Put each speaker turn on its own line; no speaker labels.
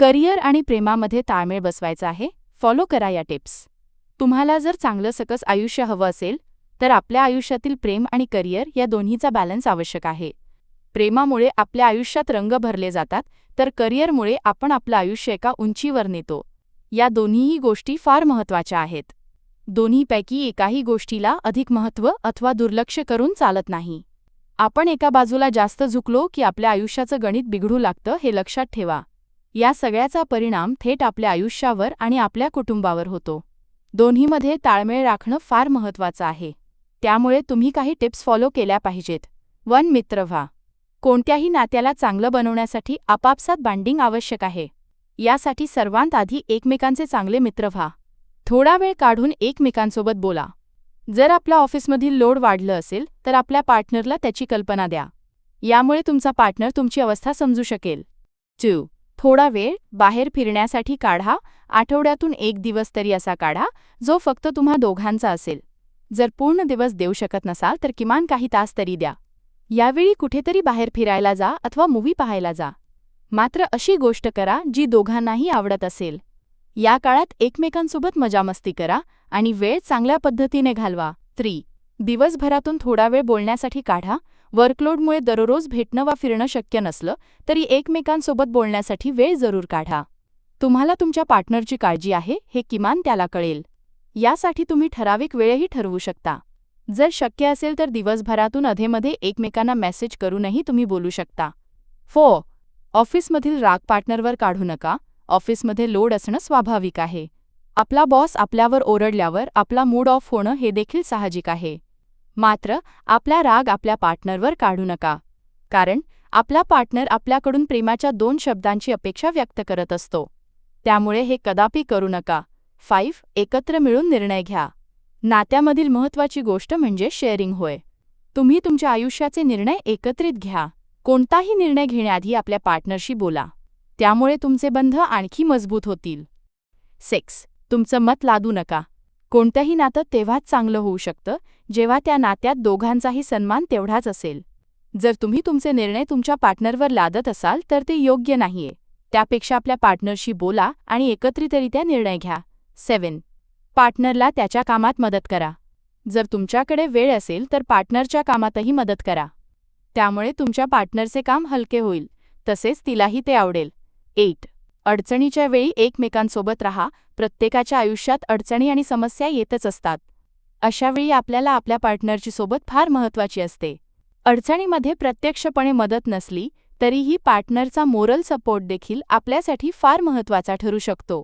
Career आणि प्रेमामध्ये ताळमेळ बसवायचा आहे. फॉलो करा या टिप्स. तुम्हाला जर चांगलं सकस आयुष्य हवं असेल तर आपल्या आयुष्यातील प्रेम आणि करिअर या दोन्हीचा बॅलन्स आवश्यक आहे. प्रेमामुळे आपल्या आयुष्यात रंग भरले जातात तर करिअरमुळे आपण आपलं आयुष्य एका उंचीवर नेतो. या दोन्हीही गोष्टी फार महत्त्वाच्या आहेत. दोन्हीपैकी एकाही गोष्टीला अधिक महत्त्व अथवा दुर्लक्ष करून चालत नाही. आपण एका बाजूला जास्त झुकलो की आपल्या आयुष्याचं गणित बिघडू लागतं हे लक्षात ठेवा. या सगळ्याचा परिणाम थेट आपल्या आयुष्यावर आणि आपल्या कुटुंबावर होतो. दोन्हीमध्ये ताळमेळ राखणं फार महत्त्वाचं आहे. त्यामुळे तुम्ही काही टिप्स फॉलो केल्या पाहिजेत. वन मित्र व्हा. कोणत्याही नात्याला चांगलं बनवण्यासाठी आपापसात बाँडिंग आवश्यक आहे. यासाठी सर्वांत आधी एकमेकांचे चांगले मित्र व्हा. थोडा वेळ काढून एकमेकांसोबत बोला. जर आपल्या ऑफिसमधील लोड वाढलं असेल तर आपल्या पार्टनरला त्याची कल्पना द्या. यामुळे तुमचा पार्टनर तुमची अवस्था समजू शकेल. टू थोडा वेळ बाहेर फिरण्यासाठी काढा. आठवड्यातून एक दिवस तरी असा काढा जो फक्त तुम्हा दोघांचा असेल. जर पूर्ण दिवस देऊ शकत नसाल तर किमान काही तास तरी द्या. यावेळी कुठेतरी बाहेर फिरायला जा अथवा मूव्ही पाहायला जा. मात्र अशी गोष्ट करा जी दोघांनाही आवडत असेल. या काळात एकमेकांसोबत मजामस्ती करा आणि वेळ चांगल्या पद्धतीने घालवा. त्री दिवसभरातून थोडा वेळ बोलण्यासाठी काढा. वर्कलोडमुळे दररोज भेटणं वा फिरणं शक्य नसलं तरी एकमेकांसोबत बोलण्यासाठी वेळ जरूर काढा. तुम्हाला तुमच्या पार्टनरची काळजी आहे हे किमान त्याला कळेल. यासाठी तुम्ही ठराविक वेळही ठरवू शकता. जर शक्य असेल तर दिवसभरातून अधेमध्ये एकमेकांना मेसेज करूनही तुम्ही बोलू शकता. फो ऑफिसमधील राग पार्टनरवर काढू नका. ऑफिसमध्ये लोड असणं स्वाभाविक आहे. आपला बॉस आपल्यावर ओरडल्यावर आपला मूड ऑफ होणं हे देखील साहजिक आहे. मात्र आपला राग आपल्या पार्टनरवर काढू नका. कारण आपला पार्टनर आपल्याकडून प्रेमाच्या दोन शब्दांची अपेक्षा व्यक्त करत असतो. त्यामुळे हे कदापि करू नका. फाईव्ह एकत्र मिळून निर्णय घ्या. नात्यामधील महत्त्वाची गोष्ट म्हणजे शेअरिंग होय. तुम्ही तुमच्या आयुष्याचे निर्णय एकत्रित घ्या. कोणताही निर्णय घेण्याआधी आपल्या पार्टनरशी बोला. त्यामुळे तुमचे बंध आणखी मजबूत होतील. सेक्स तुमचं मत लादू नका. कोणतंही नातं तेव्हाच चांगलं होऊ शकतं जेव्हा त्या नात्यात दोघांचाही सन्मान तेवढाच असेल. जर तुम्ही तुमचे निर्णय तुमच्या पार्टनरवर लादत असाल तर ते योग्य नाहीये. त्यापेक्षा आपल्या पार्टनरशी बोला आणि एकत्रितरित्या निर्णय घ्या. सेवन पार्टनरला त्याच्या कामात मदत करा. जर तुमच्याकडे वेळ असेल तर पार्टनरच्या कामातही मदत करा. त्यामुळे तुमच्या पार्टनरचे काम हलके होईल. तसेच तिलाही ते आवडेल. एट. अडचणीच्या वेळी एकमेकांसोबत राहा प्रत्येकाच्या आयुष्यात अडचणी आणि समस्या येतच असतात. अशावेळी आपल्याला आपल्या पार्टनरची सोबत फार महत्त्वाची असते. अडचणीमध्ये प्रत्यक्षपणे मदत नसली तरीही पार्टनरचा मोरल सपोर्ट देखील आपल्यासाठी फार महत्त्वाचा ठरू शकतो.